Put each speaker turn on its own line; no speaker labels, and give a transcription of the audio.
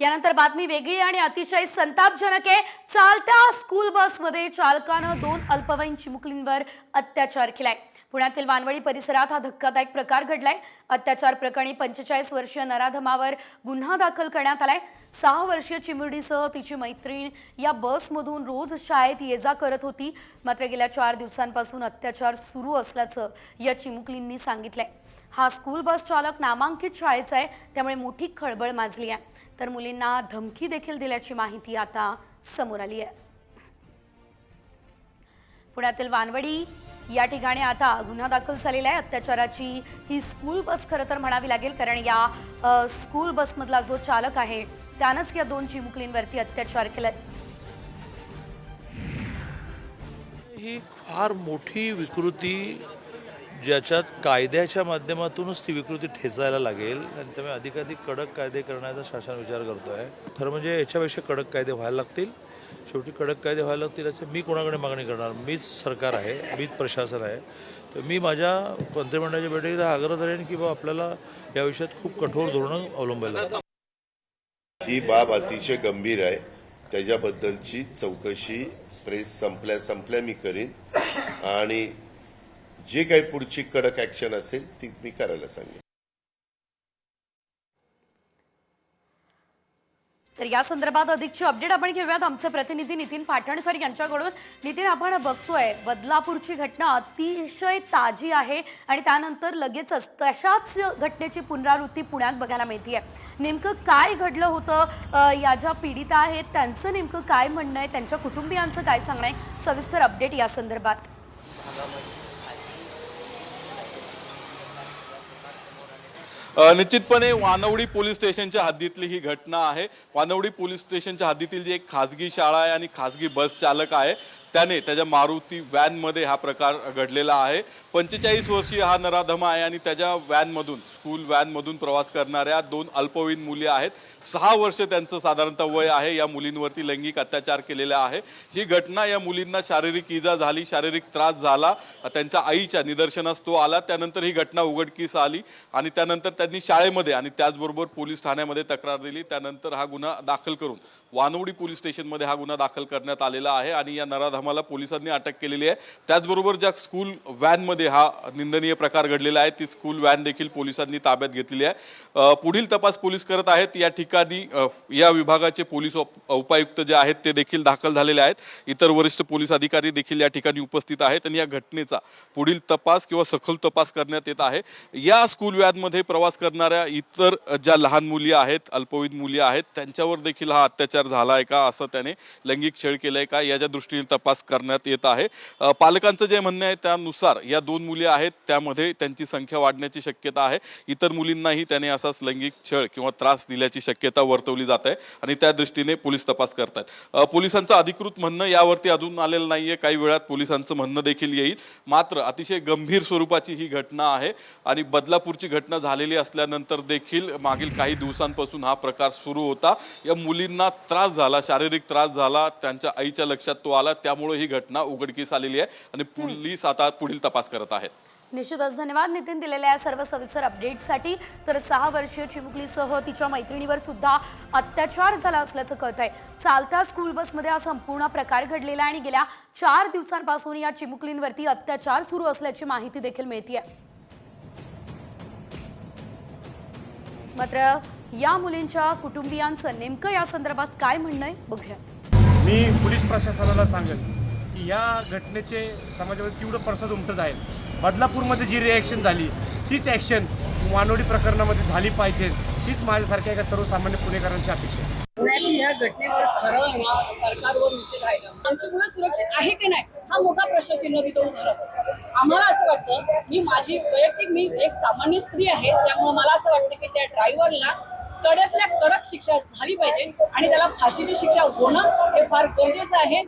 यानंतर बातमी वेगळी आणि अतिशय संतापजनक आहे. चालत्या स्कूल बसमध्ये चालकानं दोन अल्पवयीन चिमुकलींवर अत्याचार केलाय. पुण्यातील वानवडी परिसरात हा धक्कादायक प्रकार घडलाय. अत्याचार प्रकरणी पंचेचाळीस वर्षीय नराधमावर गुन्हा दाखल करण्यात आलाय. सहा वर्षीय चिमुरडीसह तिची मैत्रीण या बसमधून रोज शाळेत ये जा करत होती. मात्र गेल्या चार दिवसांपासून अत्याचार सुरू असल्याचं या चिमुकलींनी सांगितलंय. हा स्कूल बस चालक नामांकित शाळेचा आहे. त्यामुळे मोठी खळबळ माजली आहे. तर मुलींना धमकी देखील दिल्याची माहिती आता समोर आली आहे. पुण्यातील वानवडी या ठिकाणी आता गुन्हा दाखल झालेला आहे. अत्याचाराची ही स्कूल बस खरं तर म्हणावी लागेल कारण या स्कूल बसमधला जो चालक आहे त्यानंच या दोन चिमुकलींवरती अत्याचार केलाय.
ही फार मोठी विकृती ज्याच्यात कायद्याच्या माध्यमातूनच ती विकृती ठेचायला लागेल आणि त्यामुळे अधिकाधिक कडक कायदे करण्याचा शासन विचार करतो आहे खरं म्हणजे याच्यापेक्षा कडक कायदे व्हायला लागतील. शेवटी कडक कायदे व्हायला लागतील असे मी कोणाकडे मागणी करणार? मीच सरकार आहे मीच प्रशासन आहे. तर मी माझ्या मंत्रिमंडळाच्या बैठकीत आग्रह धरेन की बा आपल्याला या विषयात खूप कठोर धोरणं अवलंबायला
ही बाब अतिशय गंभीर आहे. त्याच्याबद्दलची चौकशी प्रेस संपल्या संपल्या मी करीन. आणि जे काही पुढची कडक ॲक्शन असेल ती मी करायला सांगेन.
तर या संदर्भात अधिकची अपडेट आपण घेऊयात. आमचे प्रतिनिधी नितीन पाटणकर यांच्याकडून. नितीन आपण बघतोय बदलापूरची घटना अतिशय ताजी आहे आणि त्यानंतर लगेचच तशाच घटनेची पुनरावृत्ती पुण्यात बघायला मिळते नेमकं काय घडलं होतं? या ज्या पीडिता आहेत त्यांचं नेमकं काय म्हणणं आहे? त्यांच्या कुटुंबियांचं काय सांगणं आहे? सविस्तर अपडेट या संदर्भात.
निश्चितपणे वानवडी पोलीस स्टेशनच्या हद्दीतली ही घटना आहे. वानवडी पोलीस स्टेशनच्या हद्दीतील जी एक खाजगी शाळा आहे आणि खाजगी बस चालक आहे त्याने त्याच्या मारुती व्हॅनमध्ये हा प्रकार घडलेला आहे. पंचेचाळीस वर्षीय हा नराधमा आहे आणि त्याच्या व्हॅनमधून स्कूल व्हॅनमधून प्रवास करणाऱ्या दोन अल्पवयीन मुली आहेत. सहा वर्ष त्यांचं साधारणतः वय आहे या मुलींवरती लैंगिक अत्याचार केलेला आहे. ही घटना या मुलींना शारीरिक इजा झाली शारीरिक त्रास झाला. त्यांच्या आईच्या निदर्शनास तो आला. त्यानंतर ही घटना उघडकीस आली आणि त्यानंतर त्यांनी शाळेमध्ये आणि त्याचबरोबर पोलीस ठाण्यामध्ये तक्रार दिली. त्यानंतर हा गुन्हा दाखल करून वानवडी पोलीस स्टेशनमध्ये हा गुन्हा दाखल करण्यात आलेला आहे आणि या नराधमाला पोलिसांनी अटक केलेली आहे. त्याचबरोबर ज्या स्कूल व्हॅनमध्ये हा निंदनीय प्रकार घडलेला आहे ती स्कूल व्हॅन देखील पोलिसांनी ताब्यात घेतलेली आहे. पुढील तपास पोलीस करत आहेत. या ठिकाणी या विभागाचे पोलीस उप- उपायुक्त जे आहेत ते देखील दाखल झालेले आहेत. इतर वरिष्ठ पोलीस अधिकारी देखील या ठिकाणी उपस्थित आहेत आणि या घटनेचा पुढील तपास किंवा सखोल तपास करण्यात येत आहे. या स्कूल व्हॅनमध्ये प्रवास करणाऱ्या इतर ज्या लहान मुली आहेत अल्पवयीन मुली आहेत त्यांच्यावर देखील हा अत्याचार झाला आहे का असं त्याने लैंगिक छळ केलाय का याच्या दृष्टीने तपास करण्यात येत आहे. पालकांचं जे म्हणणं आहे त्यानुसार या दोन मुली आहेत त्यामध्ये त्यांची संख्या वाढण्याची शक्यता आहे. इतर मुलींनाही त्याने असाच लैंगिक छळ किंवा त्रास दिल्याची शक्यता वर्तवली जात आहे आणि त्या दृष्टीने पोलीस तपास करतात अ, पोलिसांचं अधिकृत म्हणणं यावरती अजून आलेलं नाहीये. काही वेळात पोलिसांचं म्हणणं देखील येईल. मात्र अतिशय गंभीर स्वरूपाची ही घटना आहे आणि बदलापूरची घटना झालेली असल्यानंतर देखील मागील काही दिवसांपासून हा प्रकार सुरू होता. या मुलींना त्रास झाला शारीरिक त्रास झाला त्यांच्या आईच्या लक्षात तो आला. त्यामुळे ही घटना उघडकीस आलेली आहे आणि पोलीस आता पुढील तपास करत आहेत.
निश्चितच धन्यवाद. नितीन दिलेल्या या सर्व सविस्तर अपडेटसाठी तर सहा वर्षीय चिमुकलीसह तिच्या मैत्रिणीवर सुद्धा अत्याचार झाला असल्याचं कळत आहे चालत्या स्कूल बसमध्ये हा संपूर्ण प्रकार घडलेला आहे आणि गेल्या चार दिवसांपासून या चिमुकलींवरती अत्याचार सुरू असल्याची माहिती देखील मिळते मात्र या मुलींच्या कुटुंबियांचं नेमकं या संदर्भात काय म्हणणं आहे? बघूयात.
मी पोलीस प्रशासनाला सांगेन. की या घटनेचे समाजामध्ये तीव्र पडसाद उमटत आहे. बदलापूरमध्ये जी रिॲक्शन झाली तीच ॲक्शन मानोडी प्रकरणामध्ये झाली पाहिजे. तीच माझ्यासारख्या एका सर्वसामान्य पुणेकरांची अपेक्षा आहे.
या घटनेवर खरं ना सरकारवर निषेध आहे का? आमची मुलं सुरक्षित आहे की नाही? हा मोठा प्रश्नचिन्ह तिथं उभं आम्हाला असं वाटतं मी माझी वैयक्तिक मी एक सामान्य स्त्री आहे त्यामुळे मला असं वाटतं की त्या ड्रायव्हरला कडकल्या कडक शिक्षा झाली पाहिजे आणि त्याला फाशीची शिक्षा होणं हे फार गरजेचं आहे.